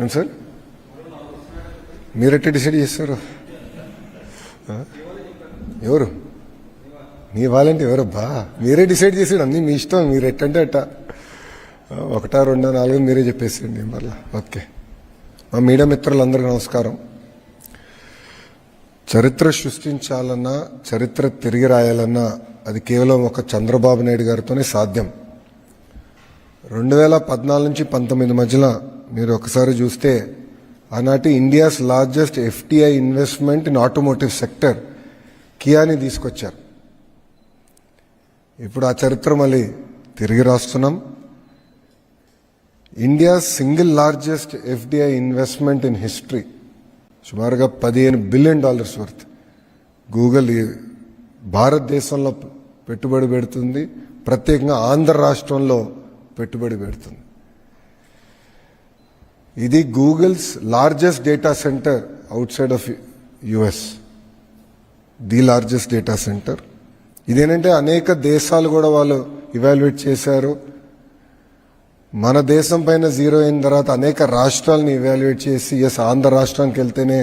ఏం sir? మీరెట్ట decide చేస్తారు? ఎవరు? మీ వాళ్ళంటే ఎవరబ్బా? మీరే డిసైడ్ చేసాడు అన్నీ మీ ఇష్టం మీరు ఎట్టంటే అట్ట. ఒకటా రెండో నాలుగు మీరే చెప్పేసేయండి మళ్ళా ఓకే. మా మీడియా మిత్రులందరికీ నమస్కారం. చరిత్ర సృష్టించాలన్నా చరిత్ర తిరిగి రాయాలన్నా అది కేవలం ఒక చంద్రబాబు నాయుడు గారితోనే సాధ్యం. రెండు వేల పద్నాలుగు నుంచి పంతొమ్మిది మధ్యలో మీరు ఒకసారి చూస్తే ఆనాటి India's largest FDI investment in automotive sector Kiani తీసుకొచ్చారు. ఇప్పుడు ఆ చరిత్ర మళ్ళీ తిరిగి రాస్తున్నాం. India single largest FDI investment in history సుమారుగా పదిహేను బిలియన్ డాలర్స్ వర్త్ గూగుల్ భారతదేశంలో పెట్టుబడి పెడుతుంది ప్రత్యేకంగా ఆంధ్ర రాష్ట్రంలో పెట్టుబడి పెడుతుంది. ఇది Google's largest data center outside of US the largest data center ఇదేంటంటే అనేక దేశాలు కూడా వాళ్ళు ఇవాల్యుయేట్ చేశారు. మన దేశం పైన జీరో అయిన తర్వాత అనేక రాష్ట్రాలని ఇవాల్యుయేట్ చేసి ఎస్ ఆంధ్ర రాష్ట్రానికి వెళ్తేనే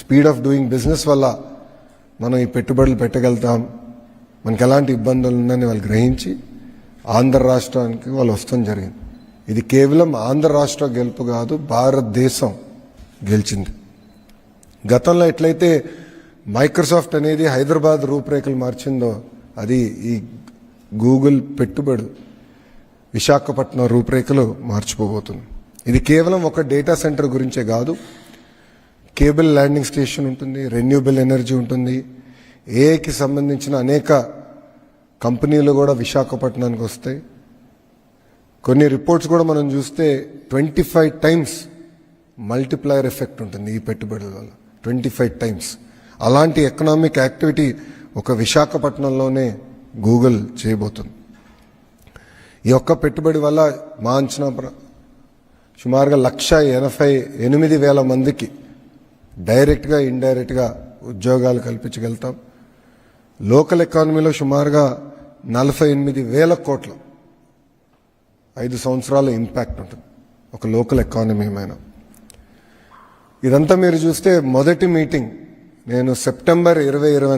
స్పీడ్ ఆఫ్ డూయింగ్ బిజినెస్ వల్ల మనం ఈ పెట్టుబడులు పెట్టగలుగుతాం. మనకి ఎలాంటి ఇబ్బందులు ఉందని వాళ్ళు గ్రహించి ఆంధ్ర రాష్ట్రానికి వాళ్ళు వస్తాం జరిగింది. ఇది కేవలం ఆంధ్ర రాష్ట్ర గెలుపు కాదు భారతదేశం గెలిచింది. గతంలో ఎట్లయితే మైక్రోసాఫ్ట్ అనేది హైదరాబాద్ రూపురేఖలు మార్చిందో అది ఈ గూగుల్ పెట్టుబడి విశాఖపట్నం రూపురేఖలు మార్చిపోబోతుంది. ఇది కేవలం ఒక డేటా సెంటర్ గురించే కాదు కేబుల్ ల్యాండింగ్ స్టేషన్ ఉంటుంది రెన్యూబుల్ ఎనర్జీ ఉంటుంది ఏఐకి సంబంధించిన అనేక కంపెనీలు కూడా విశాఖపట్నానికి వస్తాయి. కొన్ని రిపోర్ట్స్ కూడా మనం చూస్తే twenty five times multiplier effect ఉంటుంది ఈ పెట్టుబడుల వల్ల. ట్వంటీ ఫైవ్ టైమ్స్ అలాంటి ఎకనామిక్ యాక్టివిటీ ఒక విశాఖపట్నంలోనే గూగుల్ చేయబోతుంది. ఈ ఒక్క పెట్టుబడి వల్ల మా అంచనా ప్ర- సుమారుగా లక్ష ఎనభై ఎనిమిది వేల మందికి డైరెక్ట్గా ఇండైరెక్ట్గా ఉద్యోగాలు కల్పించగలుగుతాం. లోకల్ ఎకానమీలో సుమారుగా నలభై ఎనిమిది వేల కోట్లు ఐదు సంవత్సరాల ఇంపాక్ట్ ఉంటుంది. ఒక లోకల్ ఎకానమీ మీద. ఇదంతా మీరు చూస్తే మొదటి మీటింగ్ నేను సెప్టెంబర్ ఇరవై ఇరవై